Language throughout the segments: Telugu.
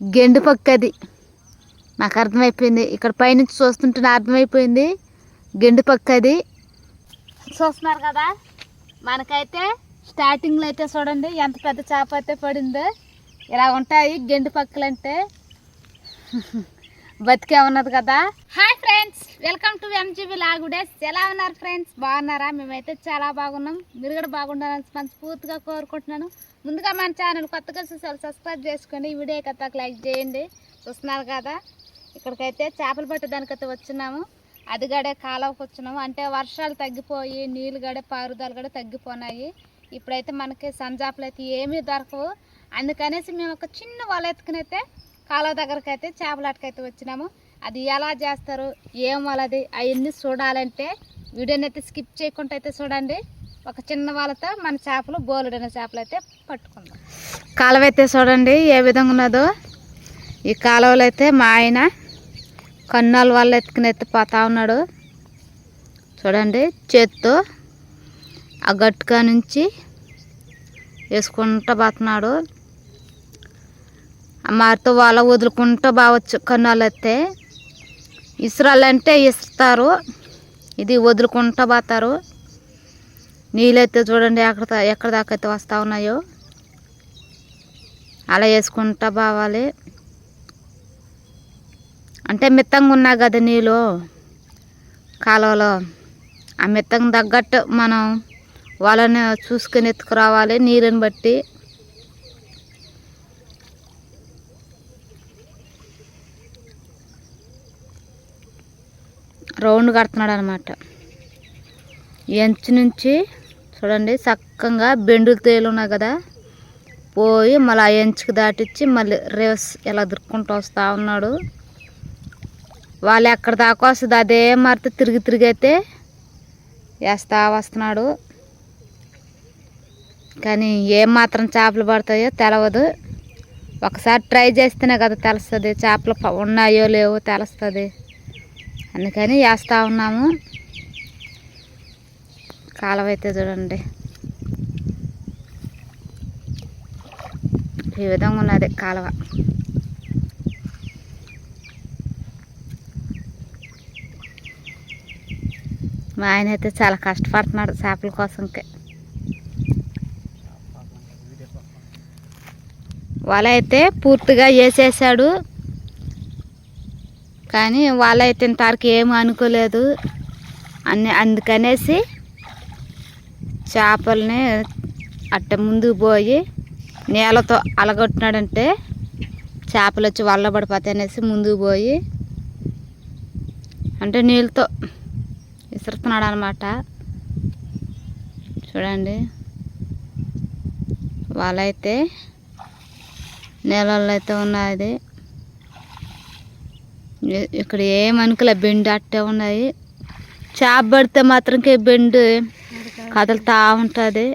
గెండు పక్క అది నాకు అర్థమైపోయింది. ఇక్కడ పైనుంచి చూస్తుంటే నాకు అర్థమైపోయింది. గెండు పక్క అది చూస్తున్నారు కదా? మనకైతే స్టార్టింగ్లో అయితే చూడండి ఎంత పెద్ద చేప అయితే పడిందో. ఇలా ఉంటాయి గెండు పక్కలంటే. బతికే ఉన్నది కదా? Hi friends welcome to MGB లాగుడేస్. ఎలా ఉన్నారు ఫ్రెండ్స్? బాగున్నారా? మేమైతే చాలా బాగున్నాం. మీరు కూడా బాగుండాలని మనస్ఫూర్తిగా కోరుకుంటున్నాను. ముందుగా మన ఛానల్ కొత్తగా చూసారు సబ్స్క్రైబ్ చేసుకోండి ఈ వీడియో కథ లైక్ చేయండి. చూస్తున్నారు కదా? ఇక్కడికైతే చేపలు పట్టడానికైతే వచ్చినాము. అది గడే కాలవకు వచ్చినాము. అంటే వర్షాలు తగ్గిపోయి నీళ్ళు గడే పారుదల కూడా తగ్గిపోయినాయి ఇప్పుడైతే మనకి సంజాపులు అయితే ఏమీ దొరకవు. అందుకనేసి మేము ఒక చిన్న వల ఎత్తుకునైతే కాలువ దగ్గరకు అయితే చేపలాటకైతే వచ్చినాము. అది ఎలా చేస్తారు ఏం వాళ్ళది అవన్నీ చూడాలంటే వీడియోని అయితే స్కిప్ చేయకుండా అయితే చూడండి. ఒక చిన్న వాళ్ళతో మన చేపలు బోలుడైన చేపలు అయితే పట్టుకుందాం. కాలువ అయితే చూడండి ఏ విధంగా ఉన్నదో. ఈ కాలువలో అయితే మా ఆయన కన్నాల వాళ్ళు ఎత్తుకుని ఎత్తిపోతా ఉన్నాడు. చూడండి చేత్తో ఆ గట్టుగా నుంచి వేసుకుంటూ పోతున్నాడు. మారితో వాళ్ళ వదులుకుంటూ బావచ్చు కన్నాలు అయితే ఇసురాలంటే ఇస్తారు ఇది వదులుకుంటూ పోతారు. నీళ్ళైతే చూడండి ఎక్కడ ఎక్కడ దాకా అయితే వస్తూ ఉన్నాయో. అలా వేసుకుంటా బావాలి అంటే మిత్తంగా ఉన్నా కదా నీళ్ళు కాలువలో. ఆ మిత్తంగా తగ్గట్టు మనం వాళ్ళని చూసుకొని ఎత్తుకురావాలి నీళ్ళని బట్టి. రౌండ్ కడుతున్నాడు అనమాట ఎంచు నుంచి చూడండి చక్కగా బెండులు తేలు ఉన్నాయి కదా. పోయి మళ్ళీ ఆ ఎంచుకు దాటిచ్చి మళ్ళీ రివర్స్ ఇలా దురుక్కుంటూ వస్తూ ఉన్నాడు. వాళ్ళు ఎక్కడ దాకా వస్తుంది అదే మరత తిరిగి తిరిగి అయితే వేస్తా వస్తున్నాడు. కానీ ఏం మాత్రం చేపలు పడతాయో తెలవదు. ఒకసారి ట్రై చేస్తేనే కదా తెలుస్తుంది చేపలు ఉన్నాయో లేవో తెలుస్తుంది. అందుకని వేస్తూ ఉన్నాము. కాలువ అయితే చూడండి. ఈ విధంగా ఉన్నది కాలువ. మా ఆయన అయితే చాలా కష్టపడుతున్నాడు చేపల కోసంకి. వల అయితే పూర్తిగా వేసేసాడు. కానీ వాళ్ళైతే అయితే ఇంతవరకు ఏమీ అనుకోలేదు. అన్ని అందుకనేసి చేపల్ని అట్ట ముందుకు పోయి నేలతో అలగొట్టినాడంటే చేపలు వచ్చి వల్ల పడిపోతాయి అనేసి ముందుకు పోయి అంటే నీళ్ళతో విసురుతున్నాడు అనమాట చూడండి. వాళ్ళైతే నేలల్లో అయితే ఉన్నది. ఇక్కడ ఏం అనుకోలే బెండు అట్టే ఉన్నాయి చేప పడితే మాత్రంకే బెండు కదులుతా ఉంటుంది.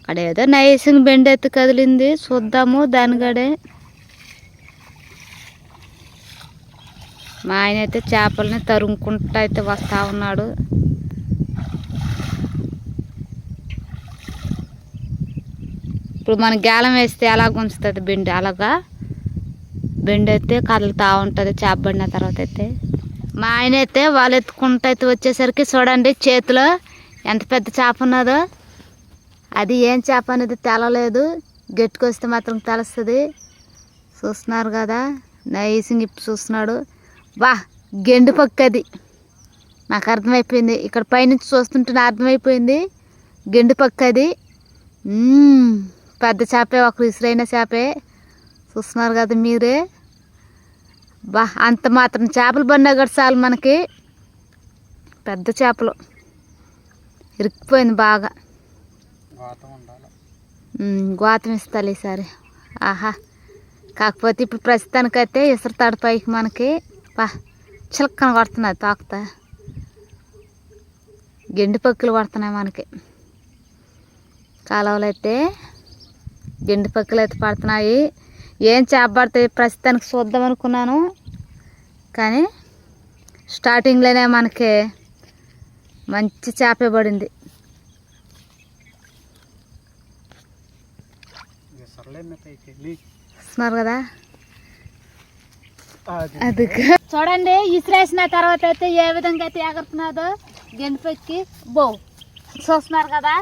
అక్కడ ఏదో నైసింగ్ బెండ్ అయితే కదిలింది. చూద్దాము దానిగడే మా ఆయన అయితే చేపలని తరుముకుంటూ అయితే వస్తూ ఉన్నాడు. ఇప్పుడు మన గేలం వేస్తే ఎలా గుంచుతుంది బెండి? అలాగా? బెండి అయితే కదులుతూ ఉంటుంది చేప పడిన తర్వాత అయితే మా ఆయన అయితే వాళ్ళు ఎత్తుకుంటూ అయితే వచ్చేసరికి చూడండి చేతిలో ఎంత పెద్ద చేప ఉన్నదో. అది ఏం చేప అనేది తెలలేదు. గట్టుకొస్తే మాత్రం తెలుస్తుంది. చూస్తున్నారు కదా నైసింగ్ ఇప్పు చూస్తున్నాడు. వా గెండు పక్క అది. నాకు అర్థమైపోయింది. ఇక్కడ పైనుంచి చూస్తుంటే నాకు అర్థమైపోయింది. గెండు పక్క అది. పెద్ద చేపే ఒక విసిరైన చేపే. చూస్తున్నారు కదా మీరే. బా అంత మాత్రం చేపలు పడినా కూడా చాలు మనకి. పెద్ద చేపలు. ఇరుక్కుపోయింది బాగా. గోతం ఇస్తాలి ఈసారి. ఆహా. కాకపోతే ఇప్పుడు ప్రస్తుతానికైతే ఇసురుతాడు పైకి మనకి. పా చిలక్కన కొడుతున్నాయి తాకుతా గెండి పక్కులు కొడుతున్నాయి మనకి. కాలువలు అయితే గెండి పక్కులు అయితే పడుతున్నాయి. ఏం చేప పడతాయి ప్రస్తుతానికి చూద్దాం అనుకున్నాను. కానీ స్టార్టింగ్లోనే మనకి మంచి చేపే పడింది. చూస్తున్నారు కదా? అది. చూడండి ఇసిరేసిన తర్వాత అయితే ఏ విధంగా అయితే ఎగురుతున్నదో గెండిపెక్కి బో. చూస్తున్నారు కదా?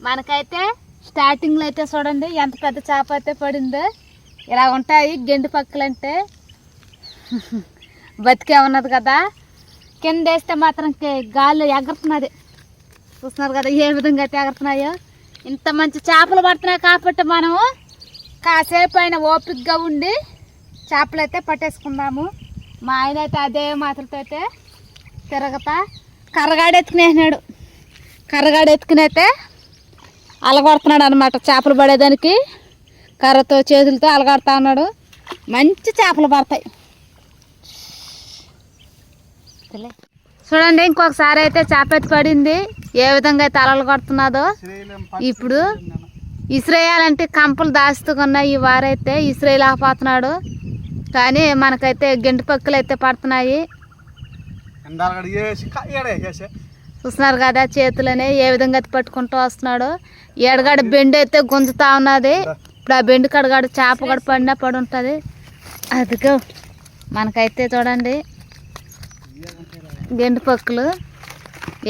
మనకైతే స్టార్టింగ్లో అయితే చూడండి ఎంత పెద్ద చేప అయితే పడిందో. ఇలా ఉంటాయి గెండు పక్కలు అంటే బతికే ఉన్నది కదా. కింద వేస్తే మాత్రం గాలి గాల్లో చూస్తున్నారు కదా ఏ విధంగా అయితే ఎగరుతున్నాయో. ఇంత మంచి చేపలు పడుతున్నాయి కాబట్టి మనము కాసేపు అయినా ఓపికగా ఉండి చేపలు అయితే పట్టేసుకుందాము. మా ఆయన అయితే అదే మాత్రతో అయితే తిరగతా. కర్రగాడెత్తుకునేసినాడు ఎత్తుకునేసినాడు. ఎత్తుకునైతే అలగొడుతున్నాడు అనమాట చేపలు పడేదానికి. కర్రతో చేతులతో అలగొడతా ఉన్నాడు. మంచి చేపలు పడతాయి. తెలే. చూడండి ఇంకొకసారి అయితే చేప ఎత్తి పడింది. ఏ విధంగా అయితే అలలు కొడుతున్నదో. ఇప్పుడు ఇస్రేయాలంటే కంపలు దాస్తుకున్నాయి ఈ వారైతే. ఇస్రేయలేకపోతున్నాడు కానీ మనకైతే గెంటి పక్కలు అయితే పడుతున్నాయి. చూస్తున్నారు కదా చేతులనే ఏ విధంగా అయితే పట్టుకుంటూ వస్తున్నాడు. ఎడగడ బెండు అయితే గుంజుతా ఉన్నది. ఇప్పుడు ఆ బెండు కడగాడు చేప కూడా పడినా పడి ఉంటుంది అదిగో మనకైతే చూడండి గెండు పక్కులు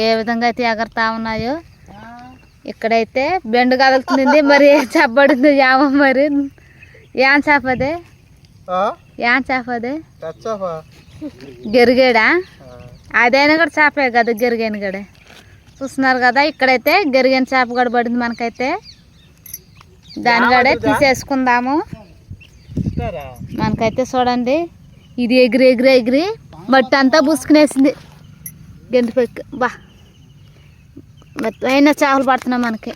ఏ విధంగా అయితే ఎగరుతా ఉన్నాయో. ఇక్కడైతే బెండు కదులుతుంది మరి ఏం చెప్పబడింది యామ మరి. ఏం చేప అదే? ఏం చేప అదే? గెరిగేడా? అదైనా కూడా చేపే కదా గెరిగాను కూడా. చూస్తున్నారు కదా ఇక్కడైతే గెరిగిన చేప కూడా పడింది మనకైతే. దాని కూడా తీసేసుకుందాము. మనకైతే చూడండి ఇది ఎగిరి ఎగిరి ఎగిరి బట్టి అంతా బుసుకునేసింది గెంతు పెక్కు బా. అయినా చేపలు పడుతున్నాయి మనకి.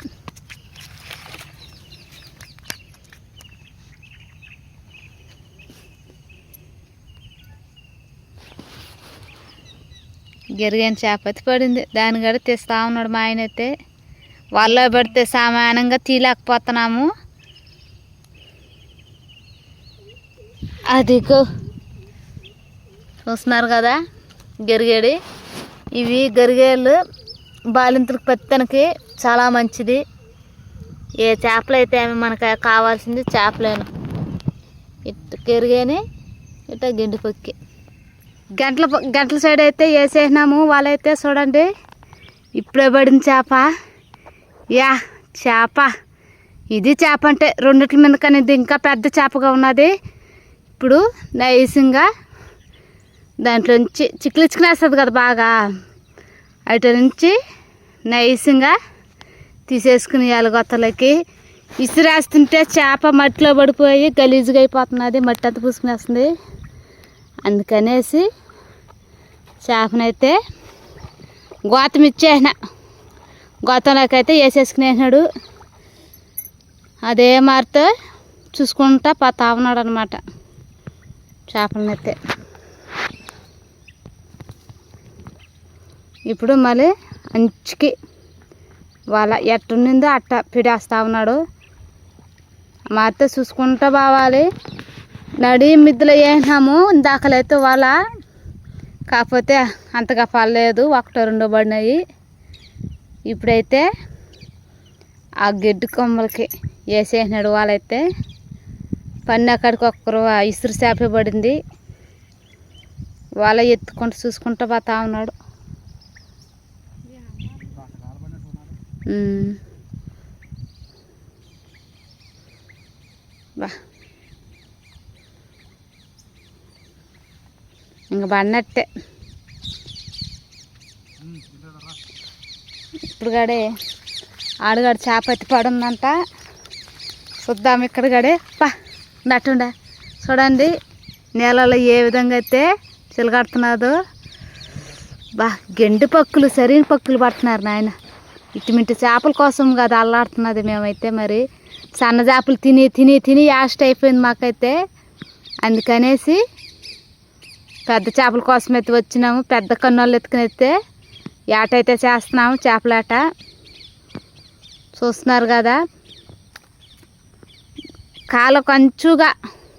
గిరిగిన చేప అయితే పడింది. దాన్ని కూడా తెస్తా ఉన్నాడు మా ఆయన అయితే వాళ్ళ పెడితే సామాన్యంగా తీయలేకపోతున్నాము. అదిగో చూస్తున్నారు కదా గరిగేడి. ఇవి గరిగేళ్ళు బాలింతలకు పెత్తనికి చాలా మంచిది. ఏ చేపలు అయితే మనకు కావాల్సింది చేపలేను. ఇటు గరిగేని ఇట గిండి పొక్కి. గంటల గంటల సైడ్ అయితే వేసేసినాము. వాళ్ళైతే చూడండి ఇప్పుడే పడిన చేప. యా చేప. ఇది చేప అంటే రెండిట్ల మీద కానీ ఇది ఇంకా పెద్ద చేపగా ఉన్నది. ఇప్పుడు నైసింగా దాంట్లో నుంచి చిక్కిలిచ్చుకునేస్తుంది కదా బాగా. అటు నుంచి నైసింగా తీసేసుకుని ఎలగొత్తలకి ఇసిరేస్తుంటే చేప మట్టిలో పడిపోయి గలీజుగా అయిపోతున్నది మట్టి అంతా పూసుకునేస్తుంది. అందుకనేసి చేపనైతే గోతమిచ్చేసిన గొత్తంలోకైతే వేసేసుకునేసినాడు. అదే మారితే చూసుకుంటా పోతా ఉన్నాడు అనమాట చేపలనైతే ఇప్పుడు మళ్ళీ అంచుకి వాళ్ళ ఎట్టున్నిందో అట్ట పిడేస్తా ఉన్నాడు. మారితే చూసుకుంటా బావాలి నడి మిద్దులు వేసినాము. ఇందాకలైతే వాళ్ళ కాకపోతే అంతగా పర్లేదు ఒకటో రెండో పడినాయి. ఇప్పుడైతే ఆ గడ్డి కొమ్మలకి వేసేసినాడు. వాళ్ళైతే పన్ను అక్కడికి ఒక్కరు ఇసురు చేప పడింది. వాళ్ళ ఎత్తుకుంటూ చూసుకుంటూ పోతా ఉన్నాడు. బా. ఇంక పడినట్టే. ఇప్పుడు గడే ఆడగాడు చేప ఎత్తి పడుందంట. చూద్దాం ఇక్కడ గడే. పా నట్టుండ చూడండి నేలలో ఏ విధంగా అయితే చిలగడుతున్నాదో. బా గెండు పక్కులు సరైన పక్కులు పడుతున్నారు నాయన. ఇటుమింటి చేపల కోసం కదా అల్లాడుతున్నది మేమైతే మరి. సన్న చేపలు తిని తిని తిని యాస్ట్ అయిపోయింది మాకైతే. అందుకనేసి పెద్ద చేపల కోసం అయితే వచ్చినాము. పెద్ద కన్నోళ్ళు ఎత్తుకుని అయితే ఏటైతే చేస్తున్నాము చేపలాట. చూస్తున్నారు కదా? కాల కంచుగా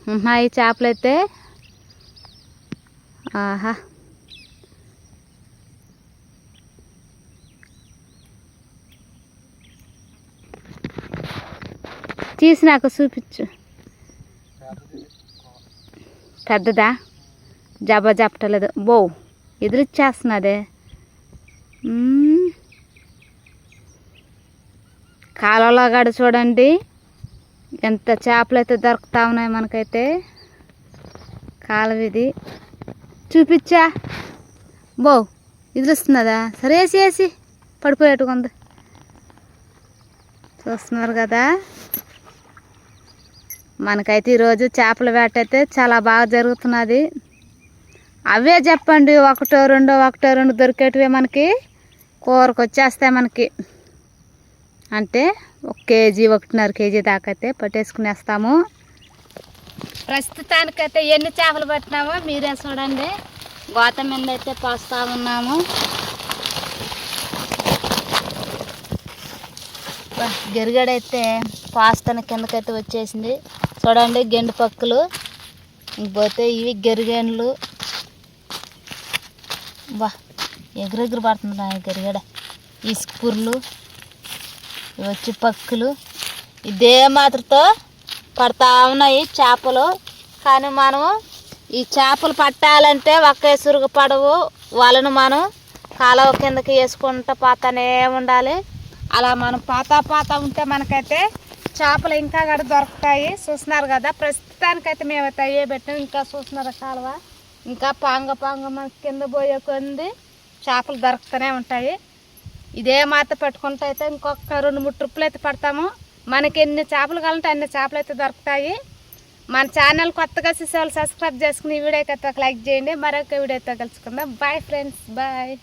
ఉన్నాయి చేపలు అయితే ఆహా. తీసి నాకు చూపించు. పెద్దదా? జబ్బ చెప్పటలేదు బో ఎదురిచ్చేస్తున్నదే మ్మ్. కాలంలో చూడండి. ఎంత చేపలు అయితే దొరుకుతా ఉన్నాయి మనకైతే కాలం ఇది చూపించా బో ఇదిలుస్తున్నదా సరే వేసి వేసి పడిపోయేట్టుకుంది చూస్తున్నారు కదా? మనకైతే ఈరోజు చేపల వేట అయితే చాలా బాగా జరుగుతున్నది. అవే చెప్పండి ఒకటో రెండో ఒకటో రెండు దొరికేటివే మనకి. కూరకు వచ్చేస్తాయి మనకి అంటే ఒక కేజీ ఒకటిన్నర కేజీ దాకా అయితే పట్టేసుకునేస్తాము. ప్రస్తుతానికైతే ఎన్ని చేపలు పట్టినామో మీరే చూడండి. గోత మీద అయితే పోస్తా ఉన్నాము. బా, గెరిగడైతే కిందకైతే వచ్చేసింది. చూడండి గెండు పక్కలు. ఇంకపోతే ఇవి గెరిగేండ్లు బా ఎగురెగురు పడుతుంది దగ్గర ఇసుకూర్లు ఇవి వచ్చి పక్కులు ఇదే మాత్రతో పడతా ఉన్నాయి చేపలు. కానీ మనం ఈ చేపలు పట్టాలంటే ఒక్క ఇసురుగు పడవు. వాళ్ళను మనం కాలువ కిందకి వేసుకుంటూ పోతానే ఉండాలి. అలా మనం పాతా పాతా ఉంటే మనకైతే చేపలు ఇంకా కూడా దొరుకుతాయి. చూస్తున్నారు కదా ప్రస్తుతానికైతే మేమైతే అయ్యే పెట్టాం. ఇంకా చూస్తున్నారు కాలువ. ఇంకా పాంగ పాంగ మనకి కింద పోయే కొంది. చేపలు దొరుకుతూనే ఉంటాయి. ఇదే మాట పెట్టుకుంటూ అయితే ఇంకొక రెండు మూడు ట్రిప్పులు అయితే పడతాము. మనకి ఎన్ని చేపలు కావాలంటే అన్ని చేపలు అయితే దొరుకుతాయి. మన ఛానల్ కొత్తగా చూసే సబ్స్క్రైబ్ చేసుకుని ఈ వీడియోకి అయితే ఒక లైక్ చేయండి. మరొక వీడియోతో కలుసుకుందాం. Bye friends bye